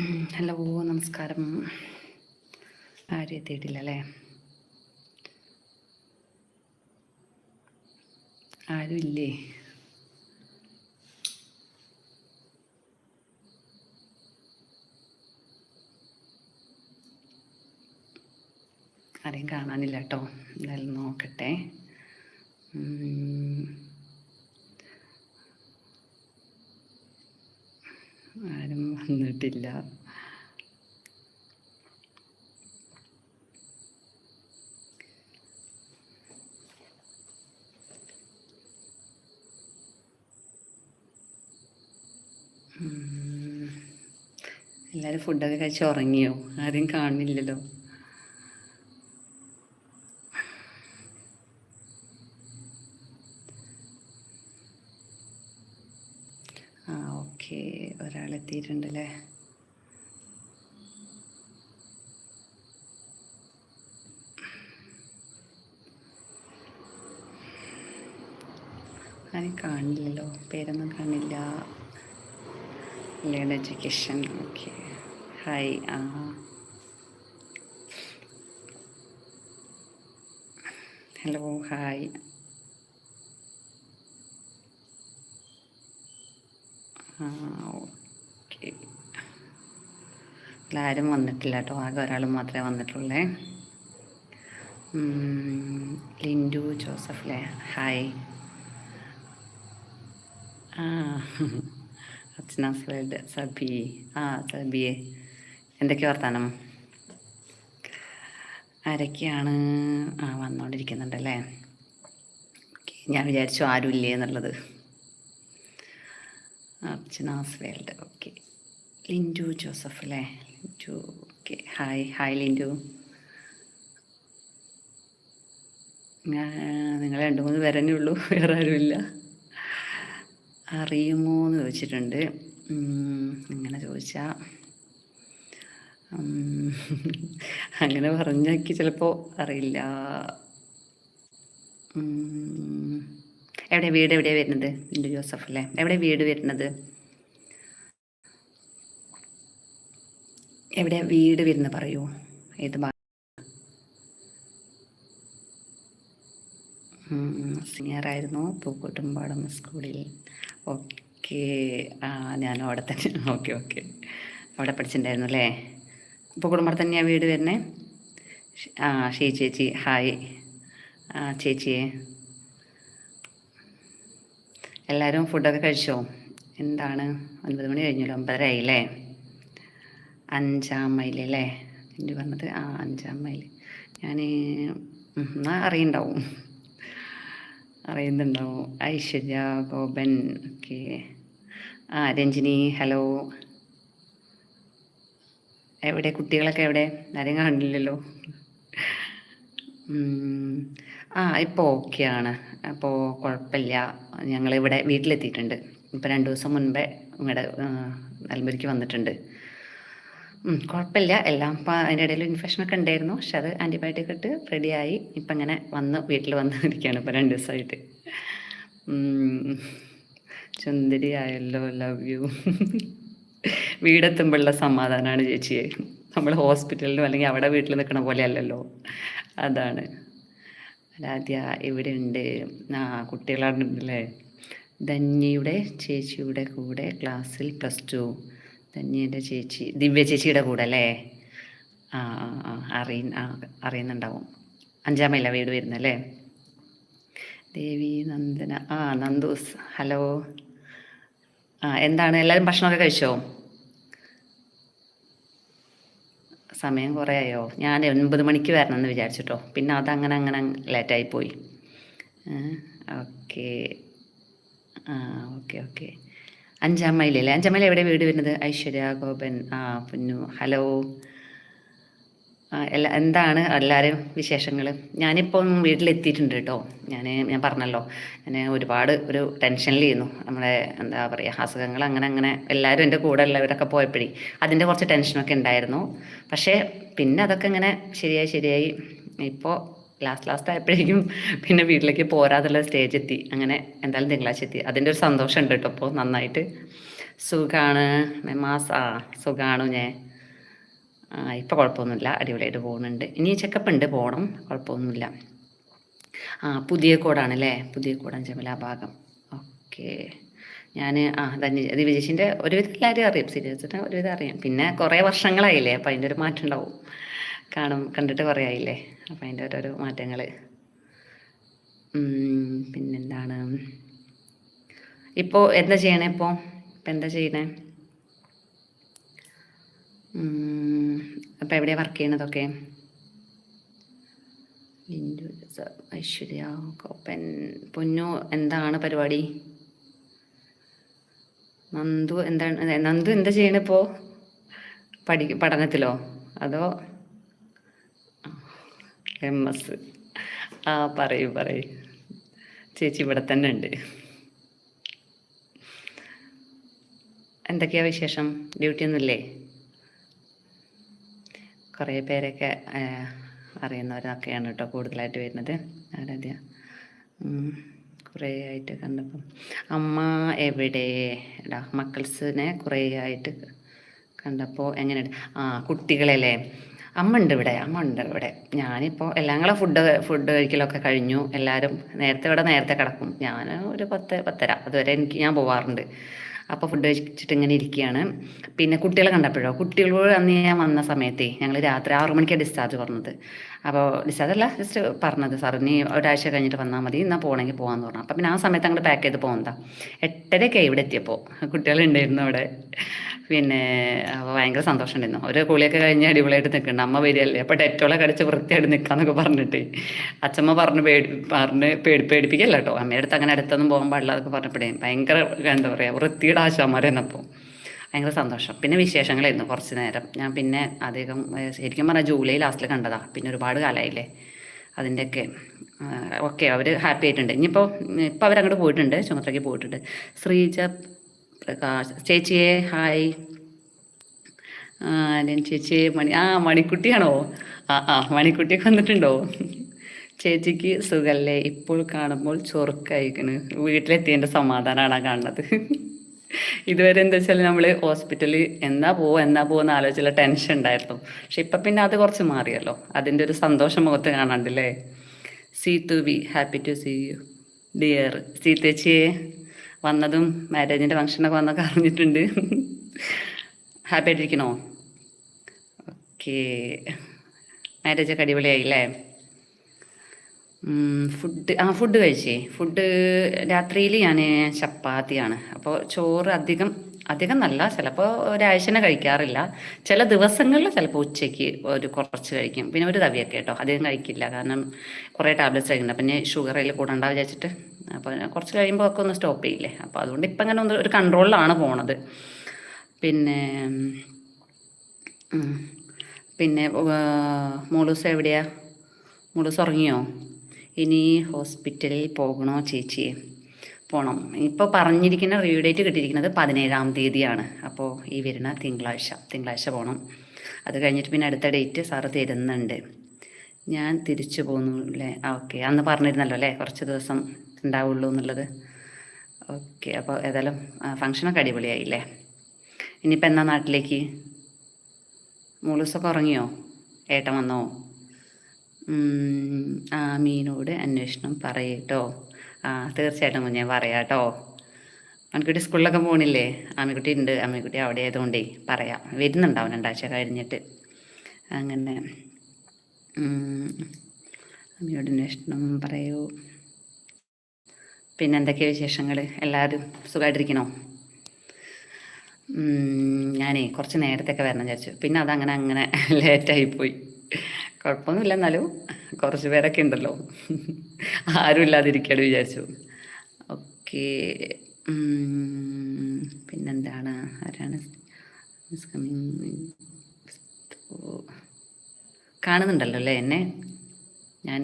Hello നമസ്കാരം. ആരും എത്തിയിട്ടില്ല അല്ലേ ആരും ഇല്ലേ? ആരെയും കാണാനില്ല കേട്ടോ. എന്തായാലും നോക്കട്ടെ. ആരും വന്നിട്ടില്ല. എല്ലാവരും ഫുഡൊക്കെ കഴിച്ച് ഉറങ്ങിയോ? ആരും കാണുന്നില്ലല്ലോ ആ ഓക്കെ. എത്തിയിട്ടുണ്ടല്ലേ? ആരും കാണില്ലല്ലോ. പേരൊന്നും കാണില്ല. Learn education okay hi ah hello hi ah okay. ആരും വന്നിട്ടില്ല കേട്ടോ. ആകെ ഒരാൾ മാത്രമേ വന്നിട്ടുള്ളേ. ലിൻഡു ജോസഫ് അല്ലേ ഹായ് ആ അച്ഛനാസ് വേൾഡ് സബി ആ സബിയെ. എന്തൊക്കെ വർത്താനം? ആരൊക്കെയാണ്? ആ വന്നുകൊണ്ടിരിക്കുന്നുണ്ടല്ലേ ഞാൻ വിചാരിച്ചു ആരും ഇല്ലേ എന്നുള്ളത് അർച്ചനാസ് ഓക്കെ. ലിൻഡു ജോസഫ് അല്ലേ? Lindu okay. Hi hi Lindu. നിങ്ങളെ രണ്ടു മൂന്ന് പേരന്നെ ഉള്ളൂ വേറെ ആരുമില്ല. അറിയുമോ എന്ന് ചോദിച്ചിട്ടുണ്ട് ഇങ്ങനെ ചോദിച്ചാൽ അങ്ങനെ പറഞ്ഞാക്കി ചിലപ്പോൾ അറിയില്ല. എവിടെ വീട് എവിടെയാണ് വരുന്നത്? ബിന്ദു ജോസഫ് അല്ലേ? എവിടെ വീട് വരുന്നത്? എവിടെ വീട് വരുന്നത് പറയൂ. ഏത് ആയിരുന്നു. പൂക്കോട്ടുംപാടം സ്കൂളിൽ. ഓക്കെ. ആ ഞാനും അവിടെ തന്നെ. Okay okay. അവിടെ പഠിച്ചിട്ടുണ്ടായിരുന്നു അല്ലേ? കുടുംബം തന്നെയാണ് വീട് വരുന്നത് ആ ഷീ ചേച്ചി. ഹായ് ആ ചേച്ചിയെ. എല്ലാവരും ഫുഡൊക്കെ കഴിച്ചോ? എന്താണ്? ഒൻപത് മണി കഴിഞ്ഞല്ലോ ഒമ്പതര ആയില്ലേ അഞ്ചാം മൈൽ അല്ലേ? എന്റെ പറഞ്ഞത് ആ അഞ്ചാം മൈൽ ഞാൻ എന്നാൽ അറിയണ്ടാവും. അറിയുന്നുണ്ടാവും Aishwarya Gopan okay ah Ranjini hello. എവിടെ? കുട്ടികളൊക്കെ എവിടെ? ആരെയും കാണില്ലല്ലോ. ആ ഇപ്പോൾ ആണ്. അപ്പോൾ കുഴപ്പമില്ല ഞങ്ങളിവിടെ വീട്ടിലെത്തിയിട്ടുണ്ട്. ഇപ്പോൾ രണ്ട് ദിവസം മുൻപേ ഇവിടെ നെൽമുരിക്ക് വന്നിട്ടുണ്ട്. കുഴപ്പമില്ല. എല്ലാം ഇപ്പം അതിന്റെ ഇടയിൽ ഇൻഫെക്ഷൻ ഒക്കെ ഉണ്ടായിരുന്നു. പക്ഷെ അത് ആന്റിബയോട്ടിക് ഇട്ട് റെഡിയായി ഇപ്പം ഇങ്ങനെ വന്ന് വീട്ടിൽ വന്ന് ഇരിക്കുകയാണ് ഇപ്പം രണ്ട് ദിവസമായിട്ട് ചുന്ദരി ആയല്ലോ ലവ് യു വീടെത്തുമ്പോഴുള്ള സമാധാനമാണ് ചേച്ചിയെ നമ്മൾ ഹോസ്പിറ്റലിലും അല്ലെങ്കിൽ അവിടെ വീട്ടിൽ നിൽക്കണ പോലെ അല്ലല്ലോ. അതാണ്. ആദ്യ ഇവിടെ ഉണ്ട്. ആ കുട്ടികളാണ് അല്ലേ ധന്യയുടെ ചേച്ചിയുടെ കൂടെ ക്ലാസ്സിൽ പ്ലസ് ടു ധന്യയുടെ ചേച്ചി. ദിവ്യ ചേച്ചിയുടെ കൂടെ അല്ലേ? ആ ആ അറിയ അറിയുന്നുണ്ടാവും. മൈല വീട് വരുന്നല്ലേ ദേവി നന്ദന. ആ നന്ദൂസ്. ഹലോ. ആ എന്താണ്? എല്ലാവരും ഭക്ഷണമൊക്കെ കഴിച്ചോ? സമയം കുറേ ആയോ ഞാൻ ഒൻപത് മണിക്ക് വരണമെന്ന് വിചാരിച്ചിട്ടോ. പിന്നെ അതങ്ങനെ അങ്ങനെ ലേറ്റായി പോയി ഓക്കെ. ആ ഓക്കെ ഓക്കെ. അഞ്ചാം മൈലല്ലേ? അഞ്ചാം മൈൽ എവിടെ വീട് വരുന്നത്? ഐശ്വര്യ ഗോപൻ ആ പുന്നു ഹലോ. എല്ലാ എന്താണ് എല്ലാവരും വിശേഷങ്ങൾ ഞാനിപ്പം വീട്ടിലെത്തിയിട്ടുണ്ട് കേട്ടോ. ഞാൻ ഞാൻ പറഞ്ഞല്ലോ. ഞാൻ ഒരുപാട് ഒരു ടെൻഷനിലായിരുന്നു നമ്മുടെ എന്താ പറയുക അസുഖങ്ങൾ അങ്ങനെ അങ്ങനെ എല്ലാവരും എന്റെ കൂടെ ഉള്ളവരൊക്കെ പോയപ്പോഴേ അതിന്റെ കുറച്ച് ടെൻഷനൊക്കെ ഉണ്ടായിരുന്നു. പക്ഷേ പിന്നെ അതൊക്കെ ഇങ്ങനെ ശരിയായി ശരിയായി. ഇപ്പോൾ ലാസ്റ്റ് ലാസ്റ്റ് ആയപ്പോഴേക്കും പിന്നെ വീട്ടിലേക്ക് പോരാതുള്ള സ്റ്റേജ് എത്തി. അങ്ങനെ എന്തായാലും തിങ്കളാഴ്ച എത്തി. അതിന്റെ ഒരു സന്തോഷം ഉണ്ട് കേട്ടോ അപ്പോൾ നന്നായിട്ട്. സുഖമാണ് മെമാസ് ആ സുഖാണു ഞാൻ ആ ഇപ്പം കുഴപ്പമൊന്നുമില്ല. അടിപൊളിയായിട്ട് പോകുന്നുണ്ട്. ഇനി ചെക്കപ്പ് ഉണ്ട്. പോകണം കുഴപ്പമൊന്നുമില്ല. ആ പുതിയ കോഡാണ് അല്ലേ? പുതിയ കോഡ് ജമല ഭാഗം. ഓക്കെ. ഞാൻ ആ ദിവ്യജേഷിന്റെ ഒരുവിധം എല്ലാവരും അറിയാം. സീരിയസ് ഒരുവിധം അറിയാം. പിന്നെ കുറേ വർഷങ്ങളായില്ലേ? അപ്പം അതിന്റെ ഒരു മാറ്റം ഉണ്ടാവും. കാണും കണ്ടിട്ട് കുറേ ആയില്ലേ അപ്പം അതിന്റെ ഓരോരോ മാറ്റങ്ങൾ പിന്നെന്താണ്? ഇപ്പോൾ എന്താ ചെയ്യണേ ഇപ്പോൾ ഇപ്പം എന്താ ചെയ്യണേ? അപ്പം എവിടെയാണ് വർക്ക് ചെയ്യണതൊക്കെ? ഐശ്വര്യ പൊന്നു എന്താണ് പരിപാടി? നന്ദു എന്താണ് നന്ദു എന്താ ചെയ്യണിപ്പോ പഠി പഠനത്തിലോ? അതോ എം എസ് ആ പറയൂ പറയൂ. ചേച്ചി ഇവിടെ തന്നെ ഉണ്ട്. എന്തൊക്കെയാ വിശേഷം? ഡ്യൂട്ടി ഒന്നുമില്ലേ കുറേ പേരൊക്കെ അറിയുന്നവരൊക്കെയാണ് കേട്ടോ കൂടുതലായിട്ട് വരുന്നത്. ആരാധ്യ? കുറേ ആയിട്ട് കണ്ടപ്പം. അമ്മ എവിടെ? എടാ മക്കൾസിനെ കുറേ ആയിട്ട് കണ്ടപ്പോൾ എങ്ങനെയുണ്ട്? ആ കുട്ടികളല്ലേ? അമ്മ ഉണ്ട് ഇവിടെ അമ്മ ഉണ്ട് ഇവിടെ. ഞാനിപ്പോൾ എല്ലാം കൂടെ ഫുഡ് ഫുഡ് കഴിക്കലൊക്കെ കഴിഞ്ഞു. എല്ലാവരും നേരത്തെ ഇവിടെ നേരത്തെ കിടക്കും. ഞാൻ ഒരു പത്ത് പത്തര അതുവരെ എനിക്ക് ഞാൻ പോവാറുണ്ട്. അപ്പോൾ ഫുഡ് കഴിച്ചിട്ട് ഇങ്ങനെ ഇരിക്കുകയാണ്. പിന്നെ കുട്ടികളെ കണ്ടപ്പോഴോ? കുട്ടികളോട് അന്ന് ഞാൻ വന്ന സമയത്തേ ഞങ്ങൾ രാത്രി ആറു മണിക്കാണ് ഡിസ്ചാർജ് പറഞ്ഞത്. അപ്പോൾ ഡിസ്ചാർജ് അല്ല ജസ്റ്റ് പറഞ്ഞത് സാർ ഇനി ഒരാഴ്ച കഴിഞ്ഞിട്ട് വന്നാൽ മതി എന്നാൽ പോകണമെങ്കിൽ പോകാമെന്ന് പറഞ്ഞു. അപ്പം പിന്നെ ആ സമയത്ത് അങ്ങോട്ട് പാക്ക് ചെയ്ത് പോകുന്നതാ എട്ടരയ്ക്കായി ഇവിടെ എത്തിയപ്പോൾ കുട്ടികളുണ്ടായിരുന്നു അവിടെ. പിന്നെ അപ്പോൾ ഭയങ്കര സന്തോഷം ഉണ്ടായിരുന്നു ഒരു കുളിയൊക്കെ കഴിഞ്ഞ് അടിപൊളിയായിട്ട് നിൽക്കുന്നുണ്ട്. അമ്മ വരികയല്ലേ? അപ്പോൾ ഡെറ്റോളൊക്കെ അടിച്ച് വൃത്തിയായിട്ട് നിൽക്കാന്നൊക്കെ പറഞ്ഞിട്ട്. അച്ഛമ്മ പറഞ്ഞ് പേടി പറഞ്ഞ് പേടി പേടിപ്പിക്കല്ല അമ്മയുടെ അടുത്ത് അങ്ങനെ അടുത്തൊന്നും പോകാൻ പാടില്ല അതൊക്കെ പറഞ്ഞപ്പോഴേ ഭയങ്കര എന്താ പറയുക വൃത്തിയുടെ ആശാമാരെന്നപ്പോൾ ഭയങ്കര സന്തോഷം. പിന്നെ വിശേഷങ്ങളായിരുന്നു കുറച്ച് നേരം. ഞാൻ പിന്നെ അധികം ശരിക്കും പറഞ്ഞാൽ ജൂലൈ ലാസ്റ്റിൽ കണ്ടതാ. പിന്നെ ഒരുപാട് കാലമായില്ലേ അതിന്റെയൊക്കെ ഓക്കെ അവർ ഹാപ്പി ആയിട്ടുണ്ട്. ഇനിയിപ്പോൾ ഇപ്പോൾ അവരങ്ങോട്ട് പോയിട്ടുണ്ട്. ചുമത്രയ്ക്ക് പോയിട്ടുണ്ട്. ശ്രീജ പ്രകാശ് ചേച്ചിയെ ഹായ്. ചേച്ചി മണി ആ മണിക്കുട്ടിയാണോ? ആ ആ മണിക്കുട്ടിയൊക്കെ വന്നിട്ടുണ്ടോ? ചേച്ചിക്ക് സുഖല്ലേ? ഇപ്പോൾ കാണുമ്പോൾ ചൊറുക്കയക്കണ് വീട്ടിലെത്തിയതിന്റെ സമാധാനമാണ് കാണുന്നത്. ഇതുവരെ എന്താ വെച്ചാൽ നമ്മൾ ഹോസ്പിറ്റലിൽ എന്നാ പോവോ എന്നാ പോവെന്ന് ആലോചിച്ചുള്ള ടെൻഷൻ ഉണ്ടായിരുന്നു. പക്ഷെ ഇപ്പം പിന്നെ അത് കുറച്ച് മാറിയല്ലോ. അതിന്റെ ഒരു സന്തോഷം മുഖത്ത് കാണാണ്ടല്ലേ Seethu we happy to see you dear സീത്തേച്ചിയെ വന്നതും മാരേജിന്റെ ഫംഗ്ഷനൊക്കെ വന്നൊക്കെ അറിഞ്ഞിട്ടുണ്ട്. ഹാപ്പി ആയിട്ടിരിക്കണോ? ഓക്കേ മാരേജൊക്കെ അടിപൊളിയായില്ലേ? ഫുഡ് ആ ഫുഡ് കഴിച്ചേ. ഫുഡ് രാത്രിയിൽ ഞാൻ ചപ്പാത്തിയാണ്. അപ്പോൾ ചോറ് അധികം അധികം നല്ല ചിലപ്പോൾ ഒരാഴ്ചനെ കഴിക്കാറില്ല. ചില ദിവസങ്ങളിൽ ചിലപ്പോൾ ഉച്ചയ്ക്ക് ഒരു കുറച്ച് കഴിക്കും. പിന്നെ ഒരു തവിയൊക്കെ കേട്ടോ. അധികം കഴിക്കില്ല. കാരണം കുറേ ടാബ്ലറ്റ്സ് കഴിക്കുന്നുണ്ട് പിന്നെ ഷുഗർ അതിൽ കൂടണ്ട വിചാരിച്ചിട്ട്. അപ്പോൾ കുറച്ച് കഴിയുമ്പോൾ ഒക്കെ ഒന്ന് സ്റ്റോപ്പ് ചെയ്യില്ലേ. അപ്പോൾ അതുകൊണ്ട് ഇപ്പം അങ്ങനെ ഒന്ന് ഒരു കൺട്രോളിലാണ് പോണത്. പിന്നെ. പിന്നെ മോളൂസ് എവിടെയാ? മോളൂസ് ഉറങ്ങിയോ? ഇനി ഹോസ്പിറ്റലിൽ പോകണോ ചേച്ചിയെ? പോകണം ഇപ്പോൾ പറഞ്ഞിരിക്കുന്ന റിവ്യൂ ഡേറ്റ് കിട്ടിയിരിക്കുന്നത് പതിനേഴാം തീയതിയാണ്. അപ്പോൾ ഈ വരുന്ന തിങ്കളാഴ്ച തിങ്കളാഴ്ച പോകണം അത് കഴിഞ്ഞിട്ട് പിന്നെ അടുത്ത ഡേറ്റ് സാറ് തരുന്നുണ്ട്. ഞാൻ തിരിച്ചു പോന്നു അല്ലേ ആ ഓക്കെ. അന്ന് പറഞ്ഞിരുന്നല്ലോ അല്ലേ കുറച്ച് ദിവസം ഉണ്ടാവുള്ളൂ എന്നുള്ളത്. ഓക്കെ. അപ്പോൾ ഏതായാലും ഫങ്ഷനൊക്കെ അടിപൊളിയായില്ലേ ഇനിയിപ്പോൾ എന്നാ നാട്ടിലേക്ക്? മൂളൂസൊക്കെ ഉറങ്ങിയോ? ഏട്ടൻ വന്നോ? ഉം, ആ അന്വേഷണം പറയട്ടോ. ആ തീർച്ചയായിട്ടും കുഞ്ഞെ പറയാട്ടോ. ആൺകുട്ടി സ്കൂളിലൊക്കെ പോകണില്ലേ ആമിക്കുട്ടി ഉണ്ട്. അമ്മിക്കുട്ടി അവിടെ ആയതുകൊണ്ടേ പറയാം. വരുന്നുണ്ടാവും രണ്ടാഴ്ച കഴിഞ്ഞിട്ട്. അങ്ങനെ. അമ്മയോട് അന്വേഷണം പറയൂ. പിന്നെ എന്തൊക്കെയാ വിശേഷങ്ങൾ എല്ലാവരും സുഖമായിട്ടിരിക്കണോ ഞാനേ കുറച്ച് നേരത്തെയൊക്കെ വരണം വിചാരിച്ചു. പിന്നെ അതങ്ങനെ അങ്ങനെ ലേറ്റായിപ്പോയി. കുഴപ്പമൊന്നുമില്ല. എന്നാലും കുറച്ച് പേരൊക്കെ ഉണ്ടല്ലോ. ആരും ഇല്ലാതിരിക്കാണ് വിചാരിച്ചു. ഓക്കെ. പിന്നെന്താണ്? ആരാണ്? കാണുന്നുണ്ടല്ലോ അല്ലേ എന്നെ? ഞാൻ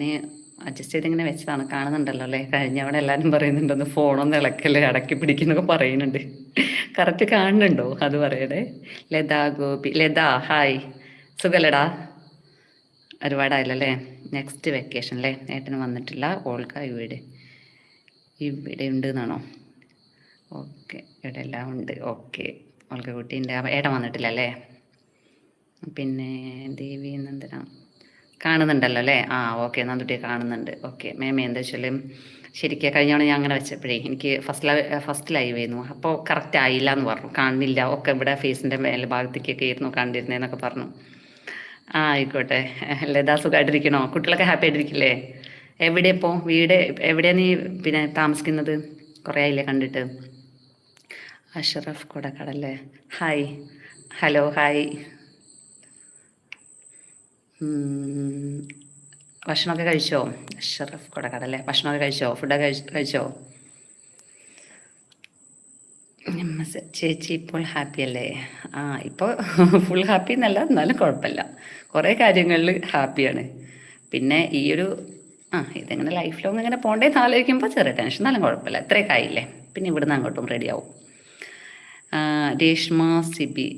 അഡ്ജസ്റ്റ് ചെയ്തിങ്ങനെ വെച്ചതാണ്. കാണുന്നുണ്ടല്ലോ അല്ലേ? കഴിഞ്ഞ അവിടെ എല്ലാവരും പറയുന്നുണ്ടെന്ന് ഫോണൊന്ന് ഇളക്കല്ലേ അടക്കി പിടിക്കുന്നൊക്കെ പറയുന്നുണ്ട്. കറക്റ്റ് കാണുന്നുണ്ടോ? അത് പറയണേ. ലത ഗോപി. ലത ഹായ് സുഖല്ലടാ? ഒരുപാടായില്ലല്ലേ? നെക്സ്റ്റ് വെക്കേഷൻ അല്ലേ ഏട്ടന് വന്നിട്ടില്ല. ഓൾക്ക ഇവിടെ ഇവിടെ ഉണ്ട് എന്നാണോ ഓക്കെ ഇവിടെ എല്ലാം ഉണ്ട്. ഓക്കെ ഓൾക്ക കുട്ടീന്റെ ഏട്ടൻ വന്നിട്ടില്ല അല്ലേ? പിന്നെ ദേവി നന്ദന. കാണുന്നുണ്ടല്ലോ അല്ലേ? ആ ഓക്കെ നന്ദുട്ടിയെ കാണുന്നുണ്ട്. ഓക്കെ മേമ എന്താ വെച്ചാലും ശരിക്കും കഴിഞ്ഞോണം ഞാൻ അങ്ങനെ വെച്ചപ്പോഴേ എനിക്ക് ഫസ്റ്റ് ലൈവ് ഫസ്റ്റ് ലൈവ് ആയിരുന്നു. അപ്പോൾ കറക്റ്റ് ആയില്ല എന്ന് പറഞ്ഞു. കാണുന്നില്ല. ഒക്കെ ഇവിടെ ഫേസിന്റെ മേലെ ഭാഗത്തേക്കൊക്കെ ആയിരുന്നു കണ്ടിരുന്നതെന്നൊക്കെ പറഞ്ഞു. ആ ആയിക്കോട്ടെ. ലതാ സുഖമായിട്ടിരിക്കണോ കുട്ടികളൊക്കെ ഹാപ്പി ആയിട്ടിരിക്കില്ലേ? എവിടെ ഇപ്പോൾ വീട് എവിടെയാണ് നീ പിന്നെ താമസിക്കുന്നത്? കുറേ ആയില്ലേ കണ്ടിട്ട്. അഷറഫ് കൊടക്കടല്ലേ ഹായ് ഹലോ ഹായ് ഭക്ഷണമൊക്കെ കഴിച്ചോ? അഷറഫ് കൊടക്കടല്ലേ ഭക്ഷണമൊക്കെ കഴിച്ചോ? ഫുഡൊക്കെ കഴിച്ചോ? ചേച്ചി ഇപ്പോൾ ഹാപ്പി അല്ലേ? ആ ഇപ്പോൾ ഫുൾ ഹാപ്പി എന്നല്ല എന്നാലും കുഴപ്പമില്ല കുറേ കാര്യങ്ങളിൽ ഹാപ്പിയാണ് പിന്നെ ഈ ഒരു ആ ഇതെങ്ങനെ ലൈഫ് ലോങ് ഇങ്ങനെ പോകണ്ടേന്ന് ആലോചിക്കുമ്പോൾ ചെറിയ ടെൻഷൻ എന്നാലും കുഴപ്പമില്ല ഇത്രയൊക്കെ ആയില്ലേ? പിന്നെ ഇവിടുന്ന് അങ്ങോട്ടും റെഡി ആവും. രേഷ്മ സിബി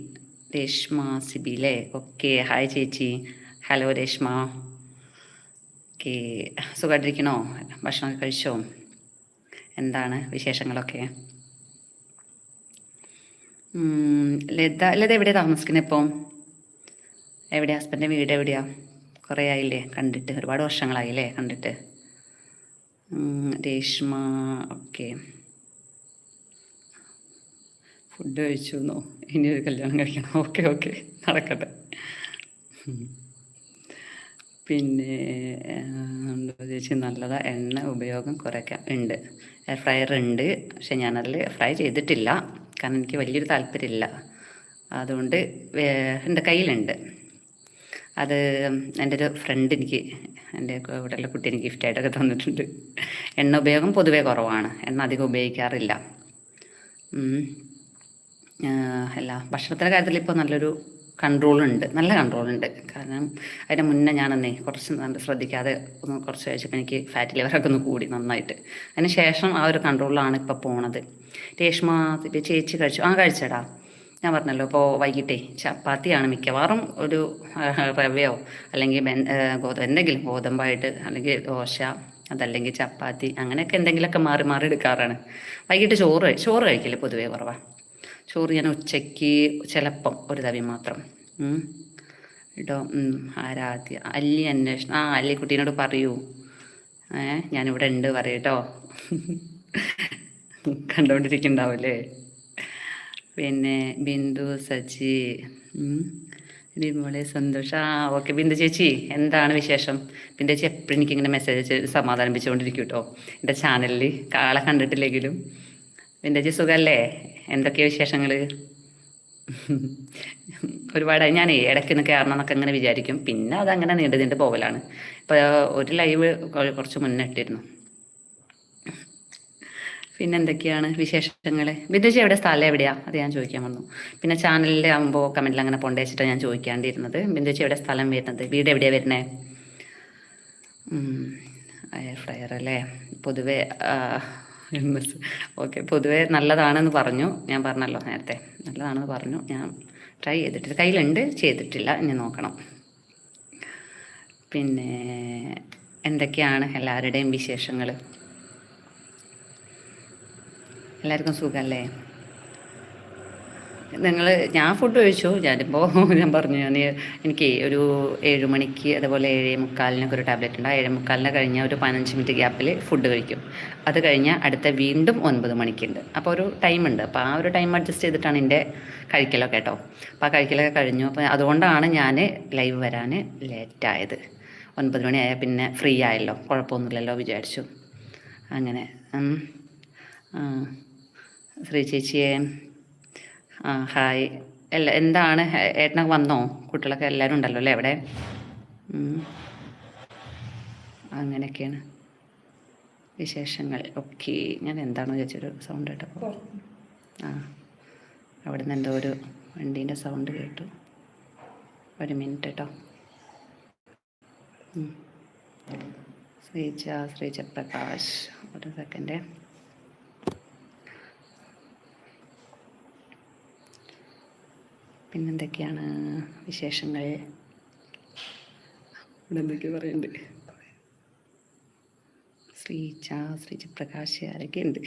രേഷ്മ സിബി അല്ലേ ഓക്കെ ഹായ് ചേച്ചി. ഹലോ രേഷ്മ. ഓക്കെ സുഖമായിട്ടിരിക്കണോ ഭക്ഷണമൊക്കെ കഴിച്ചോ? എന്താണ് വിശേഷങ്ങളൊക്കെ? ലത ലത എവിടെ താമസിക്കുന്നത് ഇപ്പം? എവിടെയാ? ഹസ്ബൻഡിന്റെ വീട് എവിടെയാ? കുറേ ആയില്ലേ കണ്ടിട്ട്. ഒരുപാട് വർഷങ്ങളായില്ലേ കണ്ടിട്ട്. രേഷ്മ ഓക്കെ. ഫുഡ് കഴിച്ചു എന്നോ? ഇനി ഒരു കല്യാണം കഴിക്കണം. Okay okay. നടക്കട്ടെ. പിന്നെ എന്താ ചേച്ചി? നല്ലതാ. എണ്ണ ഉപയോഗം കുറയ്ക്കാം. ഉണ്ട്. എയർ ഫ്രയർ ഉണ്ട്. പക്ഷെ ഞാനതിൽ ഫ്രൈ ചെയ്തിട്ടില്ല. കാരണം എനിക്ക് വലിയൊരു താല്പര്യമില്ല. അതുകൊണ്ട് എന്റെ കയ്യിലുണ്ട്. അത് എന്റെ ഒരു ഫ്രണ്ട് എനിക്ക് എന്റെ ഇവിടെയുള്ള കുട്ടി എനിക്ക് ഗിഫ്റ്റായിട്ടൊക്കെ തന്നിട്ടുണ്ട്. എണ്ണ ഉപയോഗം പൊതുവേ കുറവാണ്. എണ്ണ അധികം ഉപയോഗിക്കാറില്ല. അല്ല ഭക്ഷണത്തിന്റെ കാര്യത്തിൽ ഇപ്പോൾ നല്ലൊരു കൺട്രോൾ ഉണ്ട് നല്ല കൺട്രോളുണ്ട്. കാരണം അതിന് മുന്നേ ഞാനെന്നേ കുറച്ച് നല്ല ശ്രദ്ധിക്കാതെ ഒന്ന് കുറച്ച് കഴിച്ചപ്പോൾ എനിക്ക് ഫാറ്റ് ലിവറൊക്കെ ഒന്ന് കൂടി നന്നായിട്ട്. അതിന് ശേഷം ആ ഒരു കൺട്രോളിലാണ് ഇപ്പോൾ പോണത്. രേഷ്മ ചേച്ചി കഴിച്ചു. ആ കഴിച്ചടാ. ഞാൻ പറഞ്ഞല്ലോ ഇപ്പോൾ വൈകിട്ടേ ചപ്പാത്തിയാണ് മിക്കവാറും ഒരു റവയോ അല്ലെങ്കിൽ ബെൻ ഗോതമ്പ് എന്തെങ്കിലും ഗോതമ്പായിട്ട് അല്ലെങ്കിൽ ദോശ അതല്ലെങ്കിൽ ചപ്പാത്തി അങ്ങനെയൊക്കെ എന്തെങ്കിലുമൊക്കെ മാറി മാറി എടുക്കാറാണ്. വൈകിട്ട് ചോറ് ചോറ് കഴിക്കില്ല പൊതുവേ കുറവാണ് ചോറ് ഞാൻ ഉച്ചയ്ക്ക് ചിലപ്പം ഒരു തവി മാത്രം. കേട്ടോ. ആരാധ്യ അല്ലി അന്വേഷണം ആ അല്ലി കുട്ടീനോട് പറയൂ. ഏ ഞാനിവിടെ ഉണ്ട് പറയട്ടോ. കണ്ടോണ്ടിരിക്കണ്ടാവല്ലേ? പിന്നെ ബിന്ദു സച്ചി ഉം. സന്തോഷ ആ ഓക്കെ ബിന്ദു ചേച്ചി എന്താണ് വിശേഷം? ബിന്ദു ചേച്ചി എപ്പോഴും എനിക്കിങ്ങനെ മെസ്സേജ് സമാധാനിപ്പിച്ചുകൊണ്ടിരിക്കും കേട്ടോ എന്റെ ചാനലിൽ കാളെ കണ്ടിട്ടില്ലെങ്കിലും. ബിന്ദു ചേച്ചി സുഖമല്ലേ എന്തൊക്കെയാ വിശേഷങ്ങൾ ഒരുപാട് ഞാൻ ഇടയ്ക്ക് നിന്ന് കയറണം എന്നൊക്കെ അങ്ങനെ വിചാരിക്കും. പിന്നെ അതങ്ങനെ നീണ്ടു നീണ്ടു പോകലാണ് ഇപ്പോൾ ഒരു ലൈവ് കുറച്ച് മുന്നേ ഇട്ടിരുന്നു. പിന്നെ എന്തൊക്കെയാണ് വിശേഷങ്ങൾ ബിന്ദുജി എവിടെ? സ്ഥലം എവിടെയാ? അത് ഞാൻ ചോദിക്കാൻ വന്നു. പിന്നെ ചാനലിൽ ആകുമ്പോൾ കമന്റിൽ അങ്ങനെ പോണ്ടേ വെച്ചിട്ടാണ് ഞാൻ ചോദിക്കാണ്ടിരുന്നത്. ബിന്ദുജി എവിടെ സ്ഥലം വരുന്നത്? വീട് എവിടെയാണ് വരുന്നത് എയർ ഫ്രയർ അല്ലേ? പൊതുവെ എം എസ് ഓക്കെ പൊതുവെ നല്ലതാണെന്ന് പറഞ്ഞു. ഞാൻ പറഞ്ഞല്ലോ നേരത്തെ. നല്ലതാണെന്ന് പറഞ്ഞു. ഞാൻ ട്രൈ ചെയ്തിട്ടില്ല. കയ്യിലുണ്ട് ചെയ്തിട്ടില്ല. ഇനി നോക്കണം. പിന്നെ എന്തൊക്കെയാണ് എല്ലാവരുടെയും വിശേഷങ്ങൾ എല്ലാവർക്കും സുഖമല്ലേ നിങ്ങൾ ഞാൻ ഫുഡ് കഴിച്ചു. ഞാനിപ്പോൾ ഞാൻ പറഞ്ഞു ഞാൻ എനിക്ക് ഒരു ഏഴ് മണിക്ക് അതുപോലെ ഏഴേ മുക്കാലിനൊക്കെ ഒരു ടാബ്ലറ്റ് ഉണ്ട്. ആ ഏഴ് മുക്കാലിന് കഴിഞ്ഞ ഒരു പതിനഞ്ച് മിനിറ്റ് ഗ്യാപ്പിൽ ഫുഡ് കഴിക്കും. അത് കഴിഞ്ഞാൽ അടുത്ത വീണ്ടും ഒൻപത് മണിക്കുണ്ട്. അപ്പോൾ ഒരു ടൈമുണ്ട് അപ്പോൾ ആ ഒരു ടൈം അഡ്ജസ്റ്റ് ചെയ്തിട്ടാണ് എന്റെ കഴിക്കലൊക്കെ കേട്ടോ. അപ്പോൾ ആ കഴിക്കലൊക്കെ കഴിഞ്ഞു. അപ്പോൾ അതുകൊണ്ടാണ് ഞാൻ ലൈവ് വരാൻ ലേറ്റായത് ഒൻപത് മണിയായാൽ പിന്നെ ഫ്രീ ആയല്ലോ. കുഴപ്പമൊന്നുമില്ലല്ലോ വിചാരിച്ചു. അങ്ങനെ. ശ്രീ ചേച്ചിയെ ആ ഹായ്. അല്ല എന്താണ്? ഏട്ടനൊക്കെ വന്നോ? കുട്ടികളൊക്കെ എല്ലാവരും ഉണ്ടല്ലോ അല്ലേ അവിടെ. അങ്ങനെയൊക്കെയാണ് വിശേഷങ്ങൾ. ഓക്കെ. ഞാൻ എന്താണെന്ന് ചോദിച്ചൊരു സൗണ്ട് കേട്ടപ്പോൾ ആ അവിടെ നിന്ന് എന്തോ ഒരു വണ്ടീന്റെ സൗണ്ട് കേട്ടു. ഒരു മിനിറ്റ് കേട്ടോ. ശ്രീജ ശ്രീജ പ്രകാശ്. ഒരു സെക്കൻഡ് പിന്നെന്തൊക്കെയാണ് വിശേഷങ്ങൾ? ഇവിടെ എന്തൊക്കെയാ പറയുന്നുണ്ട് ശ്രീച്ച ശ്രീജ പ്രകാശ് ആരൊക്കെ ഉണ്ട്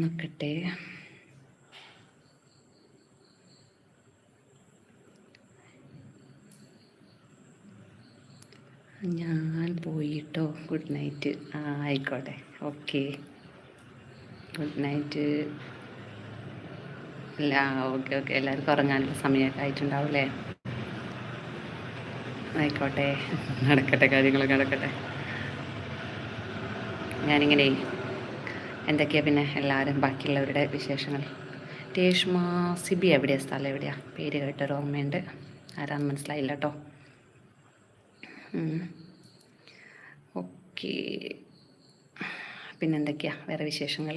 നോക്കട്ടെ. ഞാൻ പോയിട്ടോ? Good night. ആ ആയിക്കോട്ടെ. ഓക്കെ. Good night. അല്ല ഓക്കെ ഓക്കെ. എല്ലാവർക്കും ഉറങ്ങാനുള്ള സമയമൊക്കെ ആയിട്ടുണ്ടാവും അല്ലേ ആയിക്കോട്ടെ. നടക്കട്ടെ കാര്യങ്ങളൊക്കെ നടക്കട്ടെ. ഞാനിങ്ങനെ എന്തൊക്കെയാണ് പിന്നെ എല്ലാവരും ബാക്കിയുള്ളവരുടെ വിശേഷങ്ങൾ? രേഷ്മ സിബി എവിടെയാണ് സ്ഥലം എവിടെയാണ് പേര് കേട്ടൊരു ഓർമ്മയുണ്ട്. ആരാന്ന് മനസ്സിലായില്ല കേട്ടോ. ഓക്കെ. പിന്നെന്തൊക്കെയാ? വേറെ വിശേഷങ്ങൾ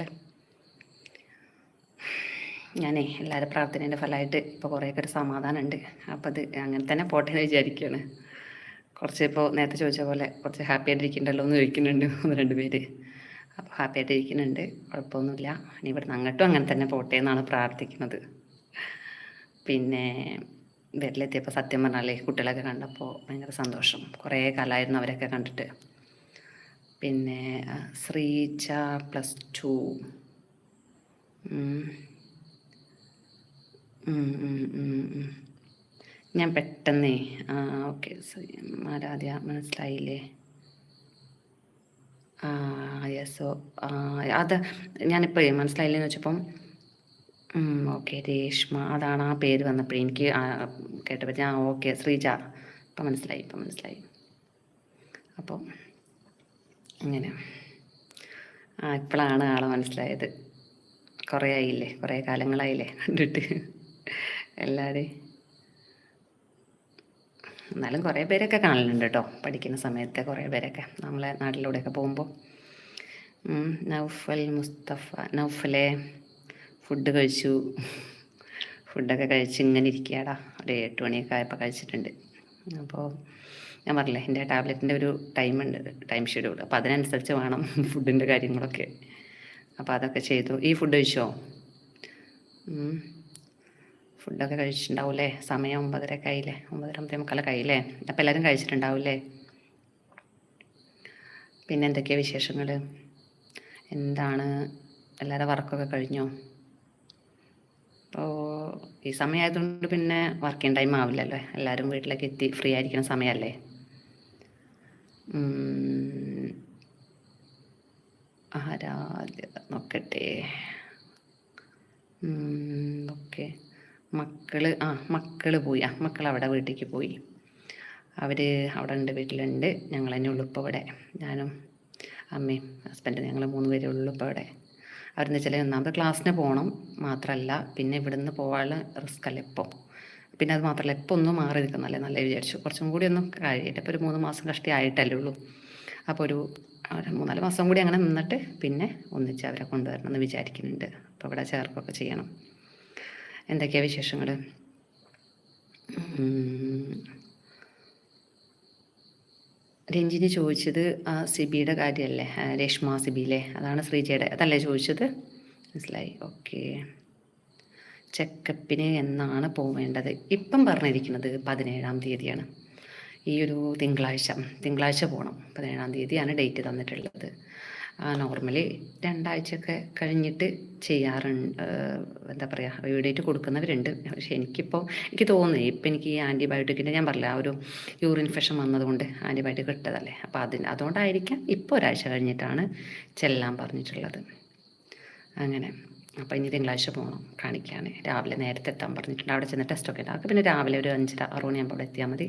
ഞാനേ എല്ലാവരും പ്രാർത്ഥനേന്റെ ഫലമായിട്ട് ഇപ്പോൾ കുറേയൊക്കെ ഒരു സമാധാനമുണ്ട്. അപ്പോൾ അത് അങ്ങനെ തന്നെ പോട്ടെ എന്ന് വിചാരിക്കുകയാണ്. കുറച്ച് ഇപ്പോൾ നേരത്തെ ചോദിച്ച പോലെ കുറച്ച് ഹാപ്പി ആയിട്ടിരിക്കണ്ടല്ലോ എന്ന് ചോദിക്കുന്നുണ്ട് ഒന്ന് രണ്ട് പേര്. അപ്പോൾ ഹാപ്പി ആയിട്ടിരിക്കുന്നുണ്ട് കുഴപ്പമൊന്നുമില്ല. ഇനി ഇവിടുന്ന് അങ്ങോട്ടും അങ്ങനെ തന്നെ പോട്ടെ എന്നാണ് പ്രാർത്ഥിക്കുന്നത്. പിന്നെ വീട്ടിലെത്തിയപ്പോൾ സത്യം പറഞ്ഞാലേ കുട്ടികളൊക്കെ കണ്ടപ്പോൾ ഭയങ്കര സന്തോഷം. കുറേ കാലമായിരുന്നു അവരൊക്കെ കണ്ടിട്ട്. പിന്നെ ശ്രീച്ച പ്ലസ് ടു. ഞാൻ പെട്ടെന്നേ. ആ ഓക്കെ. ആരാധ്യ മനസ്സിലായില്ലേ? ആ യെസ് അത് ഞാനിപ്പോൾ മനസ്സിലായില്ലെന്ന് വെച്ചപ്പം ഓക്കെ രേഷ്മ അതാണ് ആ പേര് വന്നപ്പോഴേ എനിക്ക് കേട്ടപ്പോൾ ഞാൻ ഓക്കെ ശ്രീജ. ഇപ്പം മനസ്സിലായി ഇപ്പം മനസ്സിലായി. അപ്പോൾ അങ്ങനെ ആ ഇപ്പോഴാണ് ആളെ മനസ്സിലായത്. കുറേ ആയില്ലേ? കുറേ കാലങ്ങളായില്ലേ കണ്ടിട്ട്. എല്ലാവരെയും എന്നാലും കുറേ പേരൊക്കെ കാണലുണ്ട് കേട്ടോ. പഠിക്കുന്ന സമയത്തെ കുറേ പേരൊക്കെ നമ്മളെ നാട്ടിലൂടെയൊക്കെ പോകുമ്പോൾ നൗഫൽ മുസ്തഫ നൗഫലെ ഫുഡ് കഴിച്ചു. ഫുഡൊക്കെ കഴിച്ച് ഇങ്ങനെ ഇരിക്കുകയാടാ. ഒരു എട്ട് മണിയൊക്കെ ആയപ്പോൾ കഴിച്ചിട്ടുണ്ട്. അപ്പോൾ ഞാൻ പറഞ്ഞില്ലേ എന്റെ ടാബ്ലറ്റിന്റെ ഒരു ടൈമുണ്ട് ടൈം ഷെഡ്യൂൾ അപ്പോൾ അതിനനുസരിച്ച് വേണം ഫുഡിന്റെ കാര്യങ്ങളൊക്കെ. അപ്പോൾ അതൊക്കെ ചെയ്തു. ഈ ഫുഡ് കഴിച്ചോ. ഫുഡൊക്കെ കഴിച്ചിട്ടുണ്ടാവൂലേ സമയം ഒമ്പതര കയ്യില്ലേ ഒമ്പതര ഒമ്പതേ മുക്കാലൊക്കെ ആയില്ലേ അപ്പോൾ എല്ലാവരും കഴിച്ചിട്ടുണ്ടാവൂലേ പിന്നെ എന്തൊക്കെയാണ് വിശേഷങ്ങൾ എന്താണ്? എല്ലാവരുടെ വർക്കൊക്കെ കഴിഞ്ഞോ? അപ്പോൾ ഈ സമയമായതുകൊണ്ട് പിന്നെ വർക്കിംഗ് ടൈം ആവില്ലല്ലോ. എല്ലാവരും വീട്ടിലേക്ക് എത്തി ഫ്രീ ആയിരിക്കുന്ന സമയമല്ലേ. ആരാധ്യ നോക്കട്ടെ. ഓക്കെ. മക്കൾ ആ മക്കൾ പോയി. ആ മക്കൾ അവിടെ വീട്ടിലേക്ക് പോയി. അവർ അവിടെ ഉണ്ട് വീട്ടിലുണ്ട്. ഞങ്ങൾ തന്നെ ഉള്ളു ഇപ്പോൾ ഇവിടെ. ഞാനും അമ്മയും ഹസ്ബൻഡും ഞങ്ങൾ മൂന്ന് പേരേ ഉള്ളു ഇപ്പോൾ ഇവിടെ. അവരെന്ന് വെച്ചാൽ ഒന്നാമത് ക്ലാസ്സിന് പോകണം മാത്രമല്ല പിന്നെ ഇവിടുന്ന് പോകാനുള്ള റിസ്ക് അല്ല ഇപ്പോൾ പിന്നെ അത് മാത്രമല്ല ഇപ്പോൾ ഒന്നും മാറി നിൽക്കുന്നല്ലേ നല്ല വിചാരിച്ചു. കുറച്ചും കൂടി ഒന്നും കഴിയട്ടെ ഇപ്പോൾ ഒരു മൂന്ന് മാസം കഷ്ടി ആയിട്ടല്ലേ ഉള്ളൂ. അപ്പോൾ ഒരു ഒരു മൂന്നാൽ മാസം കൂടി അങ്ങനെ നിന്നിട്ട് പിന്നെ ഒന്നിച്ച് അവരെ കൊണ്ടുവരണം എന്ന് വിചാരിക്കുന്നുണ്ട്. അപ്പോൾ ഇവിടെ ചേർക്കൊക്കെ ചെയ്യണം. എന്തൊക്കെയാണ് വിശേഷങ്ങൾ രഞ്ജിനി ചോദിച്ചത് ആ സിബിയുടെ കാര്യമല്ലേ രേഷ്മ സിബിയിലെ. അതാണ് ശ്രീജയുടെ. അതല്ലേ ചോദിച്ചത്? മനസ്സിലായി. ഓക്കെ. ചെക്കപ്പിന് എന്നാണ് പോവേണ്ടത്? ഇപ്പം പറഞ്ഞിരിക്കുന്നത് പതിനേഴാം തീയതിയാണ്. ഈ ഒരു തിങ്കളാഴ്ച. തിങ്കളാഴ്ച പോകണം പതിനേഴാം തീയതിയാണ് ഡേറ്റ് തന്നിട്ടുള്ളത്. നോർമലി രണ്ടാഴ്ചയൊക്കെ കഴിഞ്ഞിട്ട് ചെയ്യാറുണ്ട് എന്താ പറയുക യൂണിറ്റ് കൊടുക്കുന്നവരുണ്ട്. പക്ഷേ എനിക്കിപ്പോൾ എനിക്ക് തോന്നുന്നു ഇപ്പം എനിക്ക് ഈ ആന്റിബയോട്ടിക്കിന്റെ ഞാൻ പറഞ്ഞില്ല ആ ഒരു യൂറിൻ ഇൻഫെക്ഷൻ വന്നതുകൊണ്ട് ആന്റിബയോട്ടിക് ഇട്ടതല്ലേ. അപ്പോൾ അതിന് അതുകൊണ്ടായിരിക്കാം ഇപ്പോൾ ഒരാഴ്ച കഴിഞ്ഞിട്ടാണ് ചെല്ലാൻ പറഞ്ഞിട്ടുള്ളത്. അങ്ങനെ. അപ്പോൾ ഇനി തിങ്കളാഴ്ച പോകണം കാണിക്കാൻ രാവിലെ നേരത്തെ എത്താൻ പറഞ്ഞിട്ടുണ്ട്. അവിടെ ചെന്ന് ടെസ്റ്റൊക്കെ ഉണ്ട് അതൊക്കെ പിന്നെ രാവിലെ ഒരു അഞ്ചര ആറ് മണിയാകുമ്പോൾ അവിടെ എത്തിയാൽ മതി.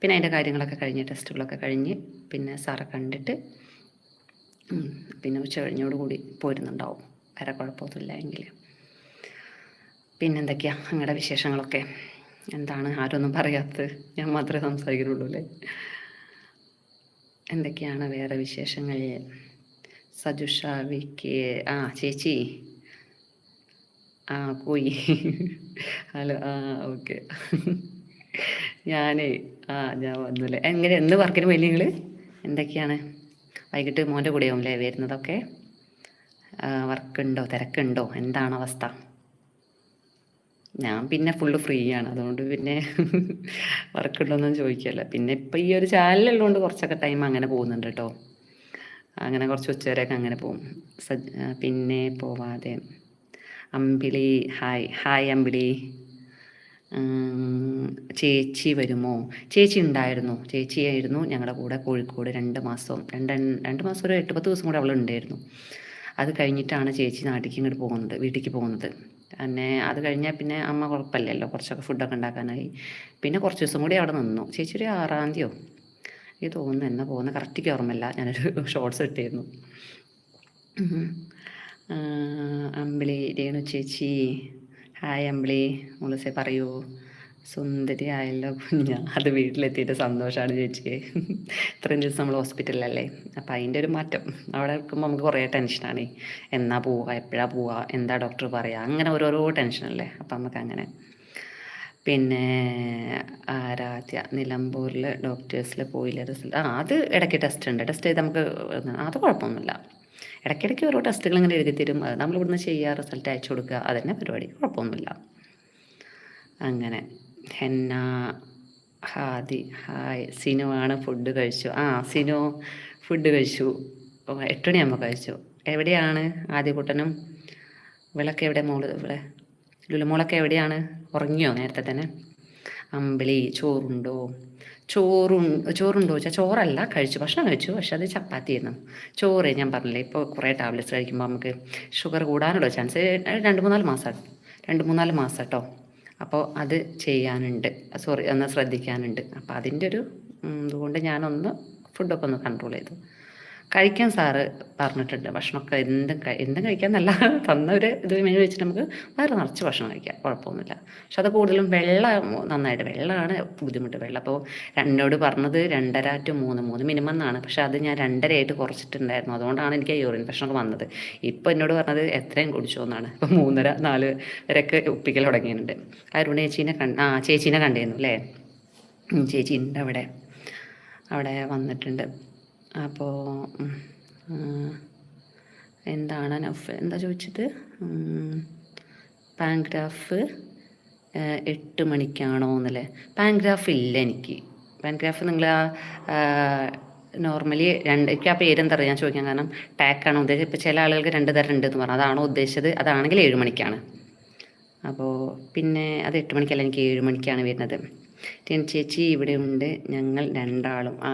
പിന്നെ അതിന്റെ കാര്യങ്ങളൊക്കെ കഴിഞ്ഞ് ടെസ്റ്റുകളൊക്കെ കഴിഞ്ഞ് പിന്നെ സാറെ കണ്ടിട്ട് പിന്നെ ഉച്ച കഴിഞ്ഞോടുകൂടി പോരുന്നുണ്ടാവും. വേറെ കുഴപ്പമൊന്നുമില്ല എങ്കിൽ പിന്നെന്തൊക്കെയാ നിങ്ങളുടെ വിശേഷങ്ങളൊക്കെ? എന്താണ്? ആരൊന്നും പറയാത്തത്. ഞാൻ മാത്രമേ സംസാരിക്കുന്നുള്ളൂ അല്ലേ? എന്തൊക്കെയാണ് വേറെ വിശേഷങ്ങൾ സജുഷ വിക്ക് ആ ചേച്ചി. ആ പോയി. ഹലോ ആ ഓക്കെ. ഞാനേ ആ ഞാൻ വന്നില്ലേ. എങ്ങനെ എന്ന് വർക്കിന് വലിയ നിങ്ങൾ എന്തൊക്കെയാണ്? വൈകിട്ട് മോന്റെ കൂടെയാവുമല്ലേ വരുന്നതൊക്കെ? വർക്കുണ്ടോ? തിരക്കുണ്ടോ? എന്താണ് അവസ്ഥ? ഞാൻ പിന്നെ ഫുള്ള് ഫ്രീ ആണ് അതുകൊണ്ട് പിന്നെ വർക്കുണ്ടോന്നും ചോദിക്കല്ല. പിന്നെ ഇപ്പം ഈ ഒരു ചാനലുള്ളതുകൊണ്ട് കുറച്ചൊക്കെ ടൈം അങ്ങനെ പോകുന്നുണ്ട് കേട്ടോ. അങ്ങനെ കുറച്ച് ഉച്ചവരെയൊക്കെ അങ്ങനെ പോകും. സജ് പിന്നെ പോവാതെ. അമ്പിളി ഹായ്. ഹായ് അമ്പിളി. ചേച്ചി വരുമോ? ചേച്ചി ഉണ്ടായിരുന്നു. ചേച്ചിയായിരുന്നു ഞങ്ങളുടെ കൂടെ കോഴിക്കോട് രണ്ട് മാസം രണ്ട് രണ്ട് മാസം ഒരു എട്ട് പത്ത് ദിവസം കൂടെ അവൾ ഉണ്ടായിരുന്നു. അത് കഴിഞ്ഞിട്ടാണ് ചേച്ചി നാട്ടിലേക്ക് ഇങ്ങോട്ട് പോകുന്നത് വീട്ടിലേക്ക് പോകുന്നത്. പിന്നെ അത് കഴിഞ്ഞാൽ പിന്നെ അമ്മ കുഴപ്പമില്ലല്ലോ കുറച്ചൊക്കെ ഫുഡൊക്കെ ഉണ്ടാക്കാനായി. പിന്നെ കുറച്ച് ദിവസം കൂടി അവിടെ നിന്നു. ചേച്ചി ഒരു ആറാം തീയതിയോ? ഈ തോന്നുന്നു എന്നാ പോകുന്ന. കറക്റ്റിക്ക് ഓർമ്മയില്ല. ഞാനൊരു ഷോർട്സ് ഇട്ടിരുന്നു. അമ്പിളി രേണു ചേച്ചി ഹായ് അമ്പിളി. മുളസെ പറയൂ. സുന്ദരി ആയല്ലോ കുഞ്ഞ. അത് വീട്ടിലെത്തിയിട്ട് സന്തോഷമാണ് ചേച്ചി ഇത്രയും ദിവസം നമ്മൾ ഹോസ്പിറ്റലിലല്ലേ? അപ്പം അതിന്റെ ഒരു മാറ്റം. അവിടെ നിൽക്കുമ്പോൾ നമുക്ക് കുറേ ടെൻഷനാണ് എന്നാ പോവുക എപ്പോഴാണ് പോവുക എന്താ ഡോക്ടർ പറയുക അങ്ങനെ ഓരോരോ ടെൻഷനല്ലേ അപ്പം നമുക്ക് അങ്ങനെ. പിന്നെ ആരാധ്യ. നിലമ്പൂരിൽ ഡോക്ടേഴ്സിൽ പോയില്ല? റിസൾട്ട്. ആ അത് ഇടയ്ക്ക് ടെസ്റ്റ് ഉണ്ട്. ടെസ്റ്റ് ചെയ്ത് നമുക്ക് അത് കുഴപ്പമൊന്നുമില്ല. ഇടയ്ക്കിടയ്ക്ക് ഓരോ ടെസ്റ്റുകൾ ഇങ്ങനെ എഴുതി തരും. അത് നമ്മൾ ഇവിടുന്ന് ചെയ്യുക റിസൾട്ട് അയച്ചു കൊടുക്കുക അത് തന്നെ പരിപാടി. കുഴപ്പമൊന്നുമില്ല. അങ്ങനെ. Henna Hadi hi. സിനു ആണ് ഫുഡ് കഴിച്ചു. ആ സിനു ഫുഡ് കഴിച്ചു. എട്ട് മണിയാകുമ്പോൾ കഴിച്ചു. എവിടെയാണ് ആദ്യകുട്ടനും? വിളക്ക് എവിടെ മോൾ ഇവിടെ? ലുലുമോളൊക്കെ എവിടെയാണ്? ഉറങ്ങിയോ നേരത്തെ തന്നെ? അമ്പിളി ചോറുണ്ടോ? ചോറും ചോറുണ്ടോ വെച്ചാൽ ചോറല്ല കഴിച്ചു. ഭക്ഷണം കഴിച്ചു പക്ഷെ അത് ചപ്പാത്തിയായിരുന്നു. ചോറ് ഞാൻ പറഞ്ഞില്ലേ ഇപ്പോൾ കുറേ ടാബ്ലറ്റ്സ് കഴിക്കുമ്പോൾ നമുക്ക് ഷുഗർ കൂടാനുള്ള ചാൻസ് രണ്ട് മൂന്നാൽ മാസം രണ്ട് മൂന്നാൽ മാസം കേട്ടോ അപ്പോൾ അത് ചെയ്യാനുണ്ട്. സോറി ഒന്ന് ശ്രദ്ധിക്കാനുണ്ട്. അപ്പോൾ അതിന്റെ ഒരു ഇതുകൊണ്ട് ഞാനൊന്ന് ഫുഡൊക്കെ ഒന്ന് കൺട്രോൾ ചെയ്തു. കഴിക്കാൻ സാറ് പറഞ്ഞിട്ടുണ്ട് ഭക്ഷണമൊക്കെ എന്തും എന്തും കഴിക്കാൻ കഴിക്കാന്നല്ല തന്ന ഒരു ഇത് മെനു വെച്ചിട്ട് നമുക്ക് വയറ് നിറച്ച് ഭക്ഷണം കഴിക്കാം കുഴപ്പമൊന്നുമില്ല. പക്ഷെ അത് കൂടുതലും വെള്ളം നന്നായിട്ട് വെള്ളമാണ് ബുദ്ധിമുട്ട്. വെള്ളം അപ്പോൾ രണ്ടോട് പറഞ്ഞത് രണ്ടര ടു മൂന്ന് മൂന്ന് മിനിമം എന്നാണ്. പക്ഷെ അത് ഞാൻ രണ്ടര ആയിട്ട് കുറച്ചിട്ടുണ്ടായിരുന്നു. അതുകൊണ്ടാണ് എനിക്ക് യൂറിൻ പ്രശ്നമൊക്കെ വന്നത്. ഇപ്പോൾ എന്നോട് പറഞ്ഞത് എത്രയും കുടിച്ചു എന്നാണ്. ഇപ്പോൾ മൂന്നര നാല് വരെയൊക്കെ ഒപ്പിക്കൽ തുടങ്ങിയിട്ടുണ്ട്. അരുണ ചേച്ചീനെ കണ്ട് ആ ചേച്ചീനെ കണ്ടിരുന്നു അല്ലേ? ചേച്ചി ഉണ്ട് അവിടെ. അവിടെ വന്നിട്ടുണ്ട്. അപ്പോൾ എന്താണ് നഫ് എന്താ ചോദിച്ചത്? പാൻഗ്രാഫ് എട്ട് മണിക്കാണോ എന്നല്ലേ? പാൻഗ്രാഫ് ഇല്ല എനിക്ക്. പാൻഗ്രാഫ് നിങ്ങൾ ആ നോർമലി രണ്ട് എനിക്ക് ആ പേരെന്താ ഞാൻ ചോദിക്കാം കാരണം ടാക്കാണോ ഉദ്ദേശിച്ചത് ഇപ്പോൾ ചില ആളുകൾക്ക് രണ്ട് തരം ഉണ്ട് എന്ന് പറഞ്ഞു. അതാണോ ഉദ്ദേശിച്ചത്? അതാണെങ്കിൽ ഏഴ് മണിക്കാണ്. അപ്പോൾ പിന്നെ അത് എട്ട് മണിക്കല്ല എനിക്ക് ഏഴ് മണിക്കാണ് വരുന്നത്. ചേച്ചി ഇവിടെ ഉണ്ട്. ഞങ്ങൾ രണ്ടാളും ആ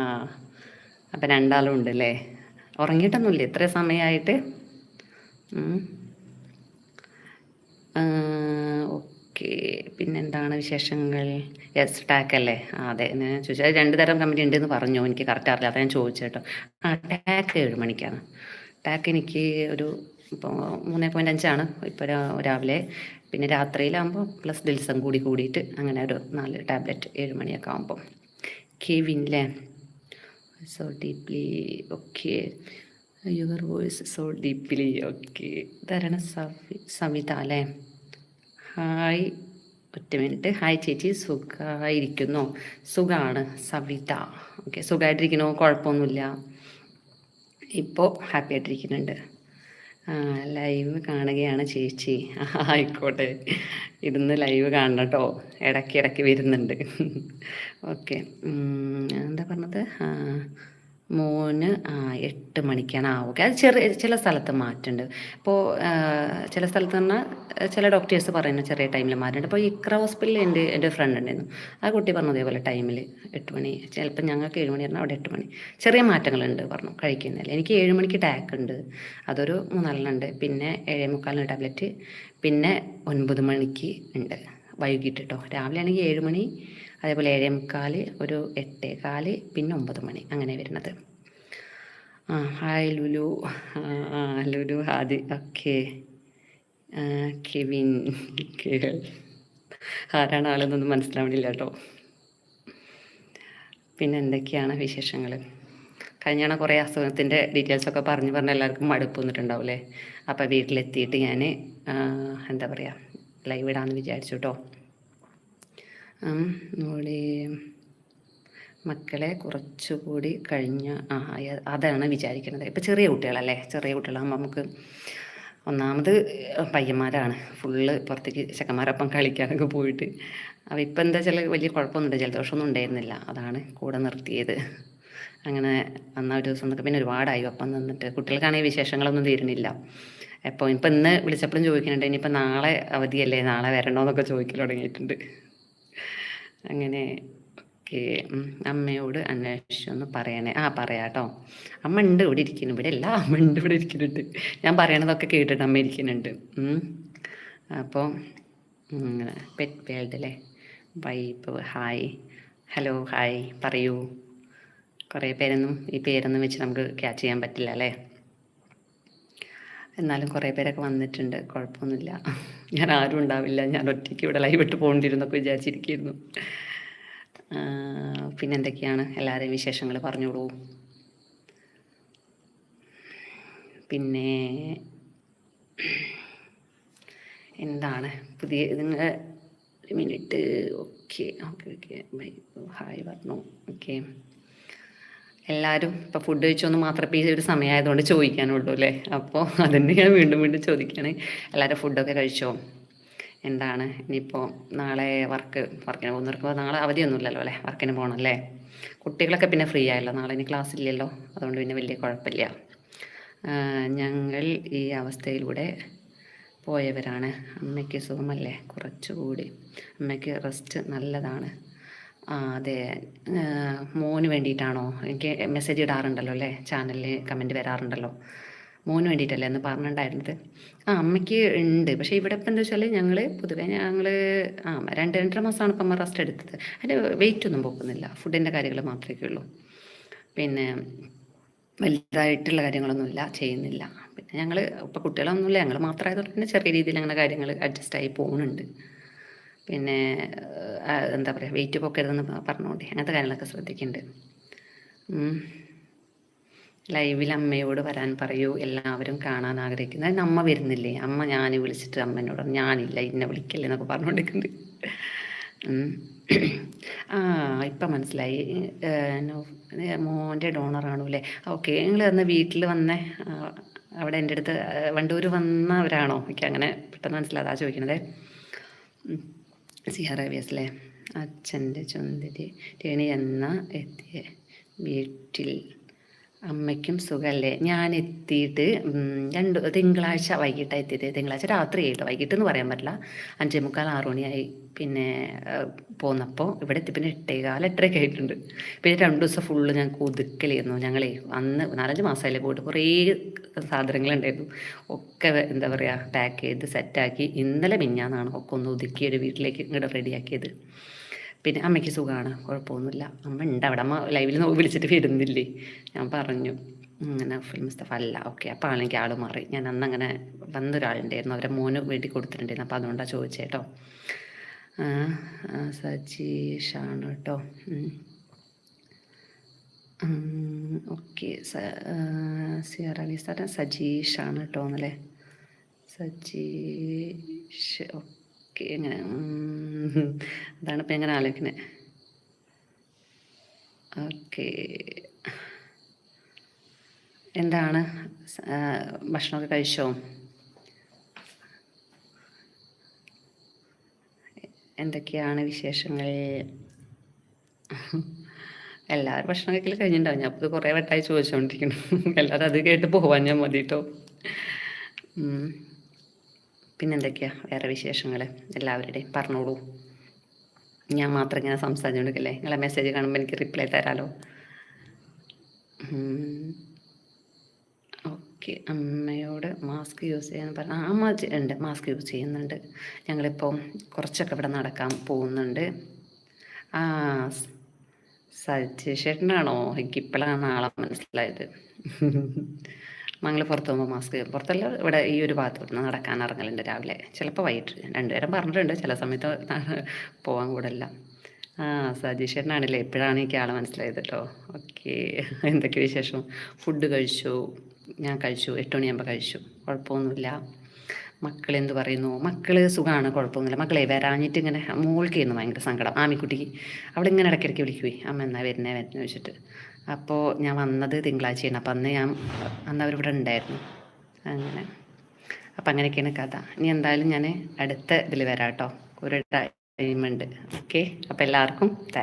അപ്പം രണ്ടാളും ഉണ്ട് അല്ലേ ഉറങ്ങിയിട്ടൊന്നുമില്ല. ഇത്ര സമയമായിട്ട്. ഓക്കെ. പിന്നെന്താണ് വിശേഷങ്ങൾ? യെസ് ടാക്ക് അല്ലേ? ആ അതെ. ഞാൻ ചോദിച്ചത് അത് രണ്ട് തരം കമ്പനി ഉണ്ടെന്ന് പറഞ്ഞു? എനിക്ക് കറക്റ്റ് അറിയില്ല. അതാണ് ഞാൻ ചോദിച്ചേട്ടോ ആ ടാക്ക് ഏഴ് മണിക്കാണ്. ടാക്ക് എനിക്ക് ഒരു ഇപ്പോൾ മൂന്ന് പോയിന്റ് അഞ്ചാണ് ഇപ്പോൾ രാവിലെ. പിന്നെ രാത്രിയിലാകുമ്പോൾ പ്ലസ് ദിവസം കൂടി കൂടിയിട്ട് അങ്ങനെ ഒരു നാല് ടാബ്ലറ്റ് ഏഴ് മണിയൊക്കെ ആകുമ്പോൾ Kevin so deeply okay your voice so deeply okay ധാരണ സവി സവിത അല്ലേ? ഹായ് ഒറ്റ മിനിറ്റ് ഹായ് ചേച്ചി. സുഖമായിരിക്കുന്നു സുഖമാണ് സവിത. ഓക്കെ സുഖമായിട്ടിരിക്കണോ കുഴപ്പമൊന്നുമില്ല. ഇപ്പോൾ ഹാപ്പി ആയിട്ടിരിക്കുന്നുണ്ട്. ലൈവ് കാണുകയാണ് ചേച്ചി. ആ, ആയിക്കോട്ടെ. ഇരുന്ന് ലൈവ് കാണണം കേട്ടോ ഇടയ്ക്ക് ഇടയ്ക്ക് വരുന്നുണ്ട്. ഓക്കെ എന്താ പറഞ്ഞത്? ആ, മോന് ആ എട്ട് മണിക്കാണ് ആ ഓക്കെ അത് ചെറിയ ചില സ്ഥലത്ത് മാറ്റുണ്ട്. അപ്പോൾ ചില സ്ഥലത്ത് പറഞ്ഞാൽ ചില ഡോക്ടേഴ്സ് പറയുന്ന ചെറിയ ടൈമിൽ മാറ്റുന്നുണ്ട് അപ്പോൾ ഇക്ര ഹോസ്പിറ്റലിൽ എന്റെ എന്റെ ഫ്രണ്ട് ഉണ്ടായിരുന്നു ആ കുട്ടി പറഞ്ഞു അതേപോലെ ടൈമിൽ എട്ട് മണി ചിലപ്പോൾ ഞങ്ങൾക്ക് ഏഴ് മണി പറഞ്ഞാൽ അവിടെ എട്ട് മണി. ചെറിയ മാറ്റങ്ങളുണ്ട് പറഞ്ഞു കഴിക്കുന്നില്ല എനിക്ക് ഏഴ് മണിക്ക് ടാക്ക് ഉണ്ട് അതൊരു മൂന്നാലെണ്ണുണ്ട് പിന്നെ ഏഴേ മുക്കാലിന് ടാബ്ലറ്റ് പിന്നെ ഒൻപത് മണിക്ക് ഉണ്ട് വൈകിട്ട് കേട്ടോ രാവിലെ ആണെങ്കിൽ ഏഴ് മണി അതേപോലെ ഏഴേ മുക്കാൽ ഒരു എട്ടേ കാൽ പിന്നെ ഒമ്പത് മണി അങ്ങനെ വരുന്നത്. ആ hi Lulu. Ah Lulu Hadi. Okay. Kevin. കേൾ. ആരാണ് ആളെന്നൊന്നും മനസ്സിലാവണില്ല കേട്ടോ. പിന്നെ എന്തൊക്കെയാണ് വിശേഷങ്ങൾ കഴിഞ്ഞാണ കുറേ അസുഖത്തിന്റെ ഡീറ്റെയിൽസൊക്കെ പറഞ്ഞ് പറഞ്ഞ് എല്ലാവർക്കും മടുപ്പ് വന്നിട്ടുണ്ടാവും അല്ലേ? അപ്പോൾ വീട്ടിലെത്തിയിട്ട് ഞാൻ എന്താ പറയുക ലൈവ് ഇടാമെന്ന് വിചാരിച്ചു കേട്ടോ. ഇവിടെ മക്കളെ കുറച്ചുകൂടി കഴിഞ്ഞ അതാണ് വിചാരിക്കുന്നത് ഇപ്പം ചെറിയ കുട്ടികളല്ലേ? ചെറിയ കുട്ടികളാകുമ്പോൾ നമുക്ക് ഒന്നാമത് പയ്യന്മാരാണ്. ഫുള്ള് പുറത്തേക്ക് ചെക്കന്മാരൊപ്പം കളിക്കാനൊക്കെ പോയിട്ട്. അപ്പോൾ ഇപ്പം എന്താ ചില വലിയ കുഴപ്പമൊന്നുമില്ല. ജലദോഷമൊന്നും ഉണ്ടായിരുന്നില്ല. അതാണ് കൂടെ നിർത്തിയത്. അങ്ങനെ വന്ന ഒരു ദിവസം പിന്നെ ഒരുപാടായി. ഒപ്പം നിന്നിട്ട് കുട്ടികൾക്കാണെങ്കിൽ വിശേഷങ്ങളൊന്നും തീരുന്നില്ല. അപ്പോൾ ഇപ്പം ഇന്ന് വിളിച്ചപ്പോഴും ചോദിക്കുന്നുണ്ട്. ഇനിയിപ്പോൾ നാളെ അവധിയല്ലേ? നാളെ വരണോ എന്നൊക്കെ ചോദിക്കൽ തുടങ്ങിയിട്ടുണ്ട്. അങ്ങനെ ഓക്കെ അമ്മയോട് അന്വേഷിച്ചൊന്ന് പറയണേ. ആ പറയാട്ടോ. അമ്മ ഉണ്ട് ഇവിടെ ഇരിക്കുന്നു. ഇവിടെ അല്ല അമ്മ ഉണ്ട് ഇവിടെ ഇരിക്കുന്നുണ്ട്. ഞാൻ പറയണതൊക്കെ കേട്ടിട്ട് അമ്മ ഇരിക്കുന്നുണ്ട്. അപ്പോൾ പെറ്റ് വേൾഡ് അല്ലേ വൈപ്പ് ഹായ് ഹലോ ഹായ് പറയൂ. കുറേ പേരൊന്നും ഈ പേരൊന്നും വെച്ച് നമുക്ക് ക്യാച്ച് ചെയ്യാൻ പറ്റില്ല അല്ലേ? എന്നാലും കുറേ പേരൊക്കെ വന്നിട്ടുണ്ട്. കുഴപ്പമൊന്നുമില്ല. ഞാൻ ആരും ഉണ്ടാവില്ല. ഞാൻ ഒറ്റയ്ക്ക് ഇവിടെ ലൈവ് ഇട്ട് പോകേണ്ടിരുന്നൊക്കെ വിചാരിച്ചിരിക്കുന്നു. പിന്നെ എന്തൊക്കെയാണ്? എല്ലാവരെയും വിശേഷങ്ങൾ പറഞ്ഞോളൂ. പിന്നെ എന്താണ്? പുതിയ നിങ്ങൾ minute okay okay okay hi പറഞ്ഞു ഓക്കെ എല്ലാവരും ഇപ്പോൾ ഫുഡ് കഴിച്ചൊന്ന് മാത്രമേ ഈ ഒരു സമയമായതുകൊണ്ട് ചോദിക്കാനുള്ളൂ അല്ലേ? അപ്പോൾ അതിന് ഞാൻ വീണ്ടും വീണ്ടും ചോദിക്കുകയാണ് എല്ലാവരും ഫുഡൊക്കെ കഴിച്ചോ? എന്താണ്? ഇനിയിപ്പോൾ നാളെ വർക്ക് വർക്കിന് പോകുന്നവർക്ക് നാളെ അവധിയൊന്നുമില്ലല്ലോ അല്ലേ? വർക്കിന് പോകണം അല്ലേ? കുട്ടികളൊക്കെ പിന്നെ ഫ്രീ ആയല്ലോ. നാളെ ഇനി ക്ലാസ് ഇല്ലല്ലോ. അതുകൊണ്ട് പിന്നെ വലിയ കുഴപ്പമില്ല. ഞങ്ങൾ ഈ അവസ്ഥയിലൂടെ പോയവരാണ്. അമ്മയ്ക്ക് സുഖമല്ലേ? കുറച്ചുകൂടി. അമ്മയ്ക്ക് റെസ്റ്റ് നല്ലതാണ്. ആ അതെ. മോന് വേണ്ടിയിട്ടാണോ? എനിക്ക് മെസ്സേജ് ഇടാറുണ്ടല്ലോ അല്ലേ? ചാനലിൽ കമന്റ് വരാറുണ്ടല്ലോ. മോന് വേണ്ടിയിട്ടല്ലേ എന്ന് പറഞ്ഞിട്ടുണ്ടായിരുന്നത്? ആ അമ്മയ്ക്ക് ഉണ്ട്. പക്ഷേ ഇവിടെ ഇപ്പം എന്താ വെച്ചാൽ ഞങ്ങൾ പൊതുവേ ഞങ്ങൾ ആ രണ്ട് രണ്ടര മാസമാണ് ഇപ്പം അമ്മ റെസ്റ്റ് എടുത്തത്. അതിന്റെ വെയിറ്റ് ഒന്നും പോക്കുന്നില്ല. ഫുഡിന്റെ കാര്യങ്ങൾ മാത്രമേ ഉള്ളൂ. പിന്നെ വലുതായിട്ടുള്ള കാര്യങ്ങളൊന്നുമില്ല ചെയ്യുന്നില്ല. പിന്നെ ഞങ്ങൾ ഇപ്പോൾ കുട്ടികളൊന്നുമില്ല. ഞങ്ങൾ മാത്രമായതുകൊണ്ട് തന്നെ ചെറിയ രീതിയിൽ അങ്ങനെ കാര്യങ്ങൾ അഡ്ജസ്റ്റ് ആയി പോകുന്നുണ്ട് പിന്നെ എന്താ പറയുക വെയിറ്റ് പൊക്കരുതെന്ന് പറഞ്ഞുകൊണ്ട് അങ്ങനത്തെ കാര്യങ്ങളൊക്കെ ശ്രദ്ധിക്കുന്നുണ്ട് ലൈവിൽ അമ്മയോട് വരാൻ പറയൂ. എല്ലാവരും കാണാൻ ആഗ്രഹിക്കുന്നത് അമ്മ വരുന്നില്ലേ? അമ്മ ഞാൻ വിളിച്ചിട്ട് അമ്മേനോട് എന്നോട് ഞാനില്ല ഇന്നെ വിളിക്കല്ലേ എന്നൊക്കെ പറഞ്ഞുകൊണ്ടിരിക്കുന്നുണ്ട് ആ ഇപ്പം മനസ്സിലായി. മോന്റെ ഡോണറാണോ അല്ലേ ഓക്കെ നിങ്ങൾ അന്ന് വീട്ടിൽ വന്ന? അവിടെ എന്റെ അടുത്ത് വണ്ടൂർ വന്നവരാണോ എനിക്ക് അങ്ങനെ പെട്ടെന്ന് മനസ്സിലാതാ ചോദിക്കണതേ. സിഹ റബിയസ് അച്ഛന്റെ ചുന്ദരി രേണി എന്ന എത്തിയ വീട്ടിൽ അമ്മയ്ക്കും സുഖമല്ലേ ഞാൻ എത്തിയിട്ട് രണ്ട് തിങ്കളാഴ്ച വൈകിട്ടാണ് എത്തിയത്. തിങ്കളാഴ്ച രാത്രി ആയിട്ട് വൈകിട്ട് എന്ന് പറയാൻ പറ്റില്ല. അഞ്ചേ മുക്കാൽ ആറു മണിയായി. പിന്നെ പോന്നപ്പോൾ ഇവിടെ എത്തി. പിന്നെ എട്ടേകാൽ എട്ടരയൊക്കെ ആയിട്ടുണ്ട്. പിന്നെ രണ്ട് ദിവസം ഫുള്ള് ഞങ്ങൾക്ക് ഒതുക്കലായിരുന്നു ഞങ്ങളേ അന്ന് നാലഞ്ച് മാസമായില്ലേ പോയിട്ട്. കുറേ സാധനങ്ങളുണ്ടായിരുന്നു. ഒക്കെ എന്താ പറയുക പാക്ക് ചെയ്ത് സെറ്റാക്കി ഇന്നലെ മിഞ്ഞാന്നാണ് ഒക്കെ ഒന്ന് ഒതുക്കി ഒരു വീട്ടിലേക്ക് ഇങ്ങോട്ട് റെഡിയാക്കിയത് പിന്നെ അമ്മയ്ക്ക് സുഖമാണ് കുഴപ്പമൊന്നുമില്ല. അമ്മ ഉണ്ട് അവിടെ. അമ്മ ലൈവിൽ വിളിച്ചിട്ട് വരുന്നില്ലേ? ഞാൻ പറഞ്ഞു. അങ്ങനെ ഫുൽ മുസ്തഫ അല്ല. ഓക്കെ അപ്പോൾ ആണെങ്കിൽ ആൾ മാറി. ഞാൻ അന്ന് അങ്ങനെ വന്നൊരാളുണ്ടായിരുന്നു. അവരെ മോന് വേണ്ടി കൊടുത്തിട്ടുണ്ടായിരുന്നു. അപ്പോൾ അതുകൊണ്ടാണ് ചോദിച്ചേട്ടോ സജീഷാണ് കേട്ടോ. ഓക്കെ സിയറ സാറിന് സജീഷാണ് കേട്ടോ എന്നല്ലേ സജീഷ് ഓക്കെ ഇങ്ങനെ അതാണ് ഇപ്പം എങ്ങനെ ആലോചിക്കുന്നത് ഓക്കെ. എന്താണ്? ഭക്ഷണമൊക്കെ കഴിച്ചോ? എന്തൊക്കെയാണ് വിശേഷങ്ങൾ? എല്ലാവരും ഭക്ഷണം കഴിക്കൽ കഴിഞ്ഞിട്ടുണ്ടാവും. ഞാൻ അപ്പോൾ കുറേ വട്ടമായി ചോദിച്ചുകൊണ്ടിരിക്കുന്നു എല്ലാവരും അത് കേട്ട് പോവാൻ ഞാൻ മതി പിന്നെന്തൊക്കെയാ? വേറെ വിശേഷങ്ങൾ എല്ലാവരുടെയും പറഞ്ഞോളൂ. ഞാൻ മാത്രം ഇങ്ങനെ സംസാരിച്ചു കൊടുക്കല്ലേ നിങ്ങളെ മെസ്സേജ് കാണുമ്പോൾ എനിക്ക് റിപ്ലൈ തരാലോ? ഓക്കെ. അമ്മയോട് മാസ്ക് യൂസ് ചെയ്യാന്ന് പറഞ്ഞ അമ്മ ഉണ്ട്. മാസ്ക് യൂസ് ചെയ്യുന്നുണ്ട്. ഞങ്ങളിപ്പോൾ കുറച്ചൊക്കെ ഇവിടെ നടക്കാൻ പോകുന്നുണ്ട്. ആ സ്- ചേട്ടനാണോ എനിക്ക് ഇപ്പോഴാണ് ആളെ മനസ്സിലായത്. പുറത്ത് പോകുമ്പോൾ മാസ്ക് പുറത്തല്ല ഇവിടെ ഈ ഒരു ഭാഗത്ത് നിന്ന് നടക്കാൻ ഇറങ്ങലുണ്ട് രാവിലെ. ചിലപ്പോൾ വൈകിട്ട് രണ്ടുപേരും പറഞ്ഞിട്ടുണ്ട് ചില സമയത്ത് പോകാൻ കൂടല്ല. ആ സജീഷേട്ടനാണല്ലേ എപ്പോഴാണ് എനിക്ക് ആളെ മനസ്സിലായത് കേട്ടോ ഓക്കെ. എന്തൊക്കെ വിശേഷം? ഫുഡ് കഴിച്ചു ഞാൻ കഴിച്ചു എട്ട് മണിയാകുമ്പോൾ കഴിച്ചു. കുഴപ്പമൊന്നുമില്ല. മക്കൾ എന്ത് പറയുന്നു? മക്കൾ സുഖമാണ് കുഴപ്പമൊന്നുമില്ല. മക്കളെ വരാഞ്ഞിട്ട് ഇങ്ങനെ മോൾക്കായിരുന്നു ഭയങ്കര സങ്കടം. ആമിക്കുട്ടിക്ക്. അവിടെ ഇങ്ങനെ ഇടയ്ക്കിടയ്ക്ക് വിളിക്കുവേ. അമ്മ എന്നാ വരുന്നേ വരുന്നേ വെച്ചിട്ട് അപ്പോൾ ഞാൻ വന്നത് തിങ്കളാഴ്ചയാണ്. അപ്പം അന്ന് ഞാൻ അന്ന് അവരിവിടെ ഉണ്ടായിരുന്നു. അങ്ങനെ. അപ്പം അങ്ങനെയൊക്കെയാണ് കഥ. ഇനി എന്തായാലും ഞാൻ അടുത്ത ഇതിൽ വരാം കേട്ടോ. ഒരു ടൈമുണ്ട് ഓക്കെ അപ്പോൾ എല്ലാവർക്കും താങ്ക്